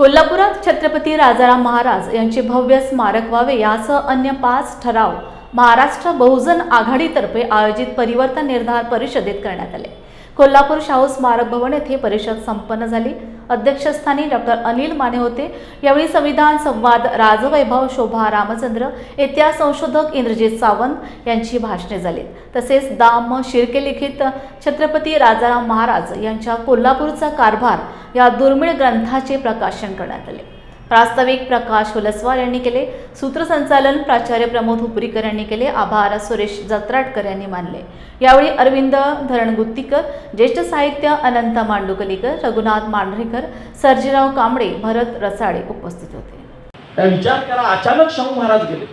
कोल्हापुरात छत्रपती राजाराम महाराज यांचे भव्य स्मारक व्हावे यासह अन्य पाच ठराव महाराष्ट्र बहुजन आघाडीतर्फे आयोजित परिवर्तन निर्धार परिषदेत करण्यात आले. कोल्हापूर शाहू स्मारक भवन येथे परिषद संपन्न झाली. अध्यक्षस्थानी डॉक्टर अनिल माने होते. यावेळी संविधान संवाद राजवैभव शोभा रामचंद्र इतिहास संशोधक इंद्रजित सावंत यांची भाषणे झाली तसेच दाम शिर्के लिखित छत्रपती राजाराम महाराज यांच्या कोल्हापूरचा कारभार या दुर्मिळ ग्रंथाचे प्रकाशन करण्यात आले. प्रास्ताविक प्रकाश हुलसवार यांनी केले. सूत्रसंचालन प्राचार्य प्रमोद हुपरीकर यांनी केले. आभार सुरेश जत्राटकर यांनी मानले. यावेळी अरविंद धरणगुत्तीकर ज्येष्ठ साहित्य अनंत मांडुकलीकर रघुनाथ मांढरेकर सर्जीराव कांबळे भरत रसाळे उपस्थित होते. विचार करा अचानक शाहू महाराज गेले.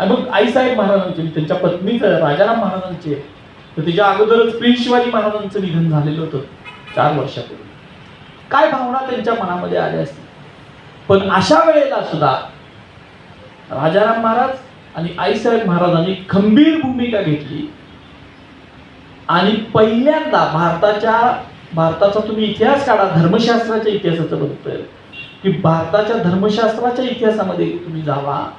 मग आईसाहेब महाराजांचे त्यांच्या पत्नीचं राजाराम महाराजांचे तर त्याच्या अगोदरच प्रिन्स शिवाजी महाराजांचं निधन झालेलं होतं चार वर्षापूर्वी. काय भावना त्यांच्या मनामध्ये आल्या असतील? पण अशा वेळेला सुद्धा राजाराम महाराज आणि आईसाहेब महाराजांनी खंबीर भूमिका घेतली. आणि पहिल्यांदा भारताच्या भारताचा तुम्ही इतिहास काढा धर्मशास्त्राच्या इतिहासाचं बघतोय. की भारताच्या धर्मशास्त्राच्या इतिहासामध्ये तुम्ही जावा.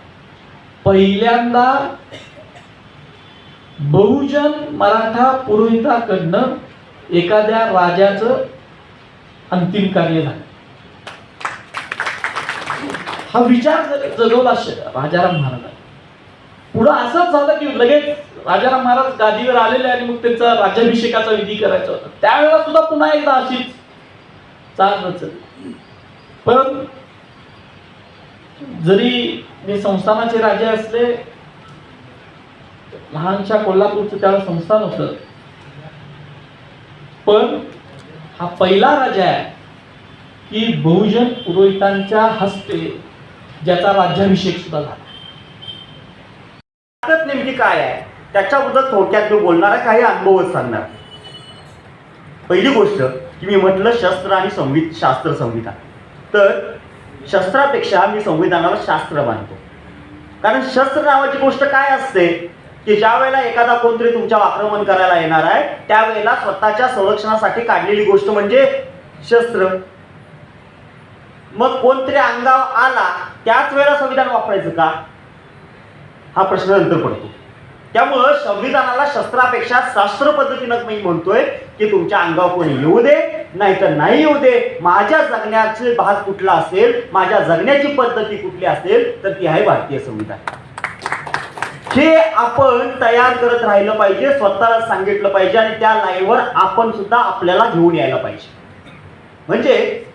पहिल्यांदा बहुजन मराठा पुरोहिताकडनं एखाद्या राजाचं अंतिम कार्य झालं. हा विचार जगवला राजाराम महाराज पुढं असंच झालं की लगेच राजाराम महाराज गादीवर आलेले आणि मग त्यांचा राज्याभिषेकाचा विधी करायचा होता. त्यावेळेला सुद्धा पुन्हा एकदा अशीच चाल रचली. पण जरी मी संस्थानाचे राजे असले लहानशा कोल्हापूरचं त्यावेळेला संस्थान होत. पण हा पहिला राजा आहे की बहुजन पुरोहितांच्या हस्ते ज्याचा राज्याभिषेक सुद्धा झाला. ताकद नेमकी काय आहे? त्याच्याबद्दल थोडक्यात मी बोलणार काही अनुभवच सांगणार पहिली गोष्ट की मी म्हटलं शस्त्र आणि संविध शास्त्र संविधान. तर शस्त्रापेक्षा मी संविधानाला शास्त्र मानतो. कारण शस्त्र नावाची गोष्ट काय असते? की ज्या वेळेला एखादा कोणतरी तुमच्यावर आक्रमण करायला येणार आहे त्यावेळेला स्वतःच्या संरक्षणासाठी काढलेली गोष्ट म्हणजे शस्त्र. मग कोणतरी अंगावर आला त्याच वेळेला संविधान वापरायचं का? हा प्रश्न नंतर पडतो. त्यामुळं संविधानाला शस्त्रापेक्षा शास्त्र पद्धतीनं मी म्हणतोय की तुमच्या अंगावर कोणी येऊ दे नाहीतर नाही येऊ दे. माझ्या जगण्याचे भाग कुठला असेल माझ्या जगण्याची पद्धती कुठली असेल तर ती आहे भारतीय संविधान. हे आपण तयार करत राहिलं पाहिजे स्वतःला सांगितलं पाहिजे आणि त्या लाईव्हवर आपण सुद्धा आपल्याला घेऊन यायला पाहिजे. म्हणजे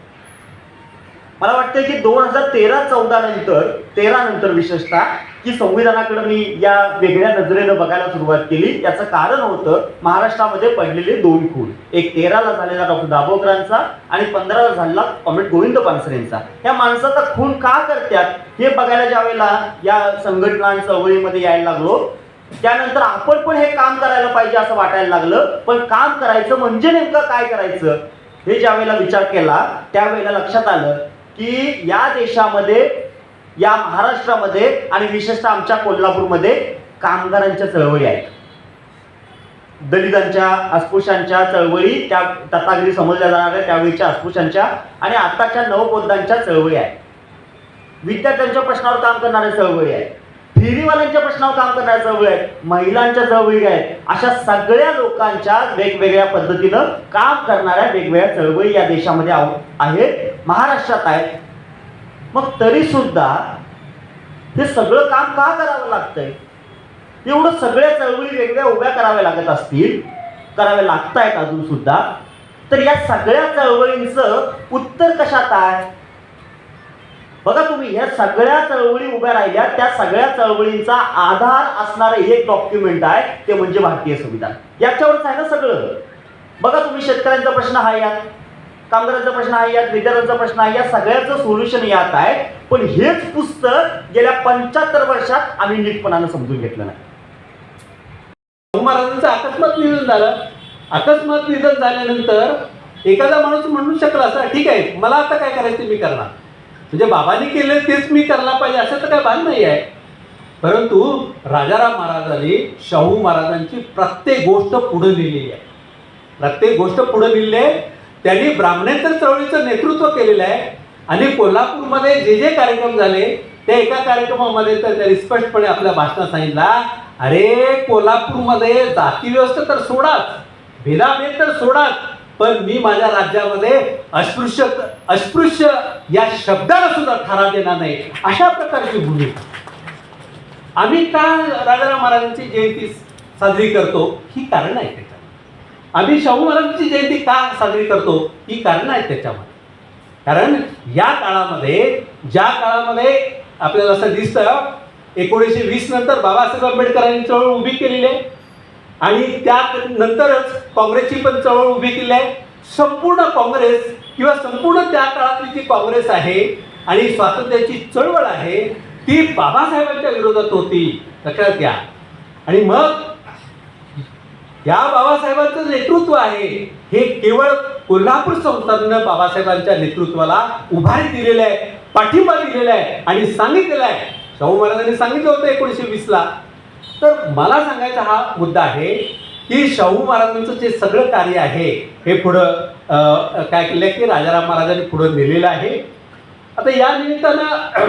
मला वाटतं की दोन हजार तेरा चौदा नंतर तेरा नंतर विशेषतः की संविधानाकडे मी या वेगळ्या नजरेनं बघायला सुरुवात केली. याचं कारण होतं महाराष्ट्रामध्ये पडलेले दोन खून. एक तेराला झालेला डॉक्टर दाभोळकरांचा आणि पंधराला झालेला अमित गोविंद पानसरेंचा. या माणसाचा खून का करतात हे बघायला ज्या वेळेला या संघटना चळवळीमध्ये यायला लागलो त्यानंतर आपण पण हे काम करायला पाहिजे असं वाटायला लागलं. पण काम करायचं म्हणजे नेमकं काय करायचं हे ज्या वेळेला विचार केला त्यावेळेला लक्षात आलं की या देशामध्ये या महाराष्ट्रामध्ये आणि विशेषतः आमच्या कोल्हापूरमध्ये कामगारांच्या चळवळी आहेत. दलितांच्या अस्पृश्यांच्या चळवळी त्या तथागरी समजल्या जाणाऱ्या त्यावेळीच्या अस्पृश्यांच्या आणि आताच्या नवबौद्धांच्या चळवळी आहेत. विद्यार्थ्यांच्या प्रश्नावर काम करणाऱ्या चळवळी आहेत. फेरीवाल्यांच्या प्रश्नावर काम करणाऱ्या चळवळी आहेत महिलांच्या चळवळी आहेत. अशा सगळ्या लोकांच्या वेगवेगळ्या पद्धतीनं काम करणाऱ्या वेगवेगळ्या चळवळी या देशामध्ये आहेत. महाराष्ट्रात आहेत. मग तरी सुद्धा हे सगळं काम का करावं लागतंय? एवढं सगळ्या चळवळी वेगळ्या उभ्या कराव्या लागत असतील कराव्या लागत आहेत अजून सुद्धा तर या सगळ्या चळवळींचं उत्तर कशात आहे? बघा तुम्ही या सगळ्या चळवळी उभ्या राहिल्या त्या सगळ्या चळवळींचा आधार असणारं एक डॉक्युमेंट आहे ते म्हणजे भारतीय संविधान. याच्यावरच आहे ना सगळं? बघा तुम्ही शेतकऱ्यांचा प्रश्न हा यात कामगारांचा प्रश्न आहे यात विद्यार्थ्यांचा प्रश्न आहे या सगळ्याचं सोल्युशन यात आहे पण हेच पुस्तक गेल्या पंच्याहत्तर वर्षात आम्ही नीटपणानं समजून घेतलं नाही. शाहू महाराजांचं अकस्मात निधन झालं. अकस्मात निधन झाल्यानंतर एखादा माणूस म्हणू शकला असं ठीक आहे मला आता काय करायचं मी करणार. म्हणजे बाबांनी केलं तेच मी करायला पाहिजे असं तर काय भान नाही आहे. परंतु राजाराम महाराजांनी शाहू महाराजांची प्रत्येक गोष्ट पुढे लिहिली आहे. प्रत्येक गोष्ट पुढे लिहिली आहे त्यांनी ब्राह्मणेतर चळवळीचं नेतृत्व केलेलं आहे. आणि कोल्हापूरमध्ये जे जे कार्यक्रम झाले त्या एका कार्यक्रमामध्ये तर त्यांनी स्पष्टपणे आपल्या भाषणात सांगितला अरे कोल्हापूरमध्ये जाती व्यवस्था तर सोडाच भेदाभेद तर सोडाच पण मी माझ्या राज्यामध्ये अस्पृश्य अस्पृश्य या शब्दाला सुद्धा थारा देणार नाही. अशा प्रकारची भूमिका आम्ही का राजाराम महाराजांची जयंती साजरी करतो? ही कारण आहेत त्याच्यामध्ये आम्ही शाहू महाराजांची जयंती का साजरी करतो? ही कारण आहेत त्याच्यामध्ये. कारण या काळामध्ये ज्या काळामध्ये आपल्याला असं दिसतं एकोणीसशे वीस नंतर बाबासाहेब आंबेडकरांनी चळवळ उभी केलेली आहे. आणि त्यानंतरच काँग्रेसची पण चळवळ उभी केली आहे. संपूर्ण काँग्रेस किंवा संपूर्ण त्या काळातली जी काँग्रेस आहे आणि स्वातंत्र्याची चळवळ आहे ती बाबासाहेबांच्या विरोधात होती. लक्षात घ्या. आणि मग या बाबासाहेबांचं नेतृत्व आहे हे केवळ कोल्हापूर संस्थांनं बाबासाहेबांच्या नेतृत्वाला उभारी दिलेलं आहे पाठिंबा दिलेला आहे आणि सांगितलेला आहे. शाहू महाराजांनी सांगितलं होतं एकोणीसशे वीसला तर मला सांगायचा हा मुद्दा आहे की शाहू महाराजांचं जे सगळं कार्य आहे हे पुढं काय केलं की राजाराम महाराजांनी पुढं नेलेलं आहे. आता या निमित्तानं